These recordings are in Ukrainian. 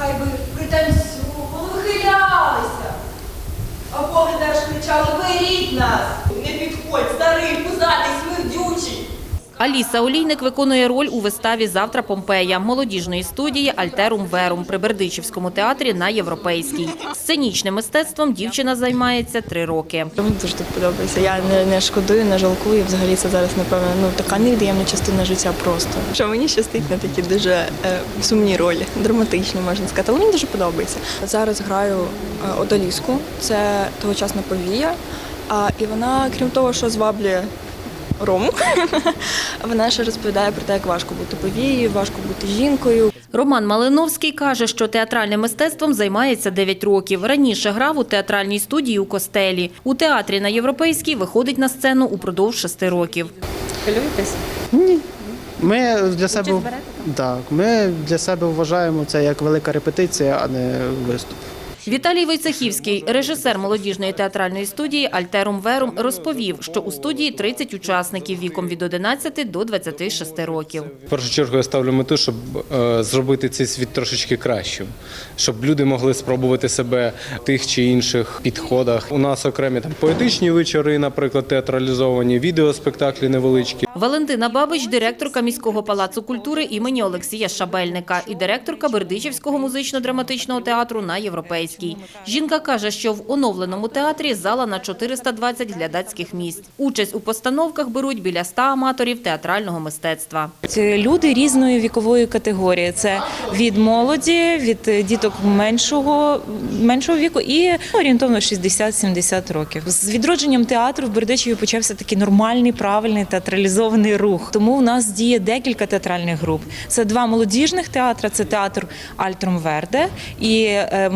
Хай би пританцювали, вихилялися. А теж кричали, беріть нас! Аліса Олійник виконує роль у виставі Завтра Помпея молодіжної студії Альтерум Верум при Бердичівському театрі на Європейській. Сценічним мистецтвом дівчина займається три роки. Мені дуже тут подобається. Я не, не шкодую, не жалкую. Взагалі це зараз, напевно, ну така невід'ємна частина життя просто. Що мені щастить на такі дуже е, сумні ролі, драматичні, можна сказати. Але мені дуже подобається. Зараз граю е, Одаліску, це тогочасна повія. А, і вона, крім того, що зваблює Рому, вона ще розповідає про те, як важко бути повією, важко бути жінкою. Роман Малиновський каже, що театральним мистецтвом займається 9 років. Раніше грав у театральній студії у Костелі. У театрі на Європейській виходить на сцену упродовж 6 років. Хвилюєтесь? Ми для себе так, ми для себе вважаємо це як велика репетиція, а не виступ. Віталій Войцехівський, режисер молодіжної театральної студії Альтерум Верум, розповів, що у студії 30 учасників віком від 11 до 26 років. В першу чергу я ставлю мету, щоб е, зробити цей світ трошечки кращим, щоб люди могли спробувати себе в тих чи інших підходах. У нас окремі там поетичні вечори, наприклад, театралізовані, відеоспектаклі невеличкі. Валентина Бабич, директорка міського палацу культури імені Олексія Шабельника і директорка Бердичівського музично-драматичного театру на Європейській. Жінка каже, що в оновленому театрі зала на 420 глядацьких місць. Участь у постановках беруть біля 100 аматорів театрального мистецтва. Це люди різної вікової категорії. Це від молоді, від діток меншого, меншого віку і орієнтовно 60-70 років. З відродженням театру в Бердичеві почався такий нормальний, правильний театралізований рух. Тому у нас діє декілька театральних груп. Це два молодіжних театри. Це театр Альтрум Верде і е,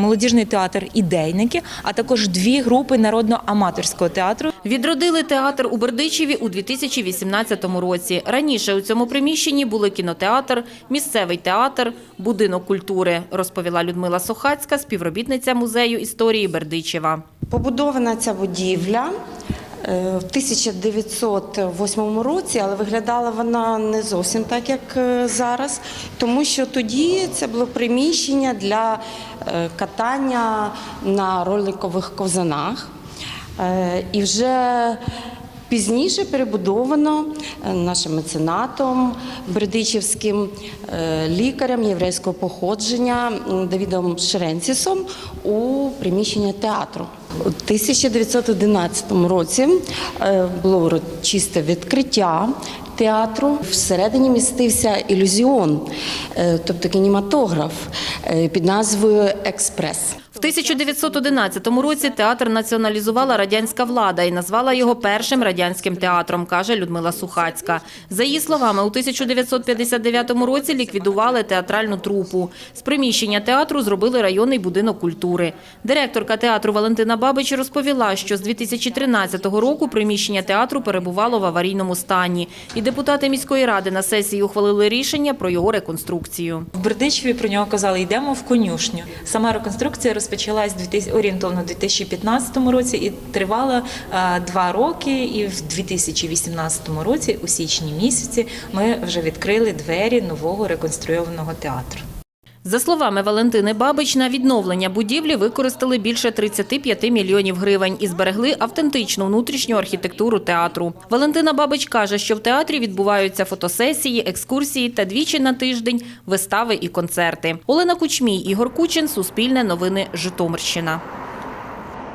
молодіжний театр Ідейники, а також дві групи народно-аматорського театру. Відродили театр у Бердичеві у 2018 році. Раніше у цьому приміщенні були кінотеатр, місцевий театр, будинок культури, розповіла Людмила Сохацька, співробітниця музею історії Бердичева. Побудована ця будівля в 1908 році, але виглядала вона не зовсім так, як е, зараз, тому що тоді це було приміщення для е, катання на роликових ковзанах. Е, І вже пізніше перебудовано е, нашим меценатом Бердичівським е, лікарем єврейського походження Давідом Шеренцісом у приміщення театру. У 1911 році е, було урочисте відкриття театру. Всередині містився ілюзіон, тобто кінематограф під назвою Експрес. В 1911 році театр націоналізувала радянська влада і назвала його першим радянським театром, каже Людмила Сухацька. За її словами, у 1959 році ліквідували театральну трупу. З приміщення театру зробили районний будинок культури. Директорка театру Валентина Бабич розповіла, що з 2013 року приміщення театру перебувало в аварійному стані. І депутати міської ради на сесії ухвалили рішення про його реконструкцію. В Бердичеві про нього казали, йдемо в конюшню. Сама реконструкція розпочалась 2000 орієнтовно в 2015 році і тривала е, два роки. І в 2018 році, у січні місяці, ми вже відкрили двері нового реконструйованого театру. За словами Валентини Бабич, на відновлення будівлі використали більше 35 мільйонів гривень і зберегли автентичну внутрішню архітектуру театру. Валентина Бабич каже, що в театрі відбуваються фотосесії, екскурсії та двічі на тиждень вистави і концерти. Олена Кучмій, Ігор Кучин, Суспільне новини, Житомирщина.